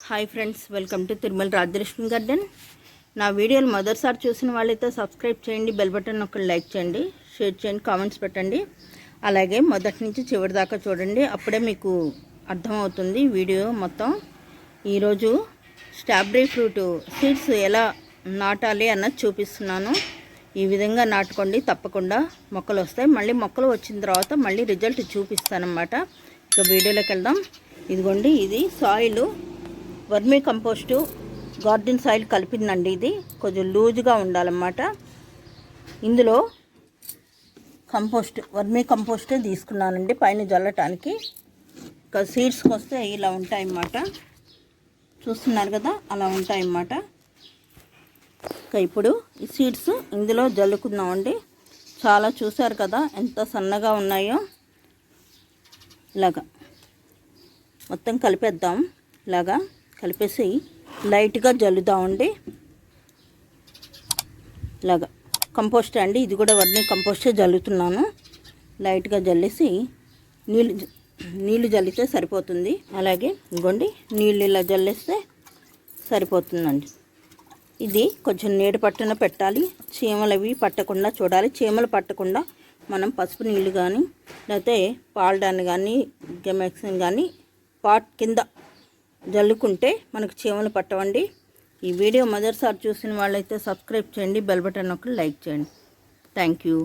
Hi friends welcome to Tirumala Rajalakshmi garden నా వీడియోలు మొదటిసారి చూసిన వాళ్ళైతే సబ్స్క్రైబ్ చేయండి బెల్ బటన్ ఒక లైక్ చేయండి షేర్ చేయండి కామెంట్స్ పెట్టండి. అలాగే మొదటి నుంచి చివరి దాకా చూడండి అప్పుడే మీకు అర్థమవుతుంది వీడియో మొత్తం. ఈరోజు స్ట్రాబెర్రీ ఫ్రూట్ సీడ్స్ ఎలా నాటాలి అన్నది చూపిస్తున్నాను. ఈ విధంగా నాటుకోండి తప్పకుండా మొక్కలు వస్తాయి. మళ్ళీ మొక్కలు వచ్చిన తర్వాత మళ్ళీ రిజల్ట్ చూపిస్తానమాట ఇక వీడియోలోకి వెళ్దాం. ఇదిగోండి ఇది soil vermi compost garden soil కలిపిందండి ఇది. కొంచెం లూజ్గా ఉండాలన్నమాట. ఇందులో కంపోస్ట్ వర్మీ కంపోస్టే తీసుకున్నానండి పైన జల్లటానికి. ఇంకా సీడ్స్కి వస్తే ఇలా ఉంటాయన్నమాట. చూస్తున్నారు కదా అలా ఉంటాయన్నమాట. ఇంకా ఇప్పుడు ఈ సీడ్స్ ఇందులో జల్లుకుందామండి. చాలా చూసారు కదా ఎంత సన్నగా ఉన్నాయో. ఇలాగా. మొత్తం కలిపేద్దాం. ఇలాగా. కలిపేసి లైట్గా జల్లుదామండి. ఇలాగా కంపోస్ట్ అండి ఇది కూడా వర్మీ కంపోస్టే జల్లుతున్నాను. లైట్గా జల్లేసి నీళ్ళు నీళ్ళు జల్లితే సరిపోతుంది. అలాగే ఇంకోండి నీళ్ళు ఇలా జల్లేస్తే సరిపోతుందండి. ఇది కొంచెం నీడ పట్టున పెట్టాలి. చీమలు అవి పట్టకుండా చూడాలి. చీమలు పట్టకుండా మనం పసుపు నీళ్ళు కానీ లేకపోతే పాల్డాన్ని కానీ గెమెక్సిన్ కానీ పాట్ కింద జల్లుకుంటే మనకు చీమలు పట్టవండి. ఈ వీడియో మొదటిసారి చూసిన వాళ్ళైతే సబ్స్క్రైబ్ చేయండి బెల్ బటన్ ఒకటి లైక్ చేయండి. Thank you.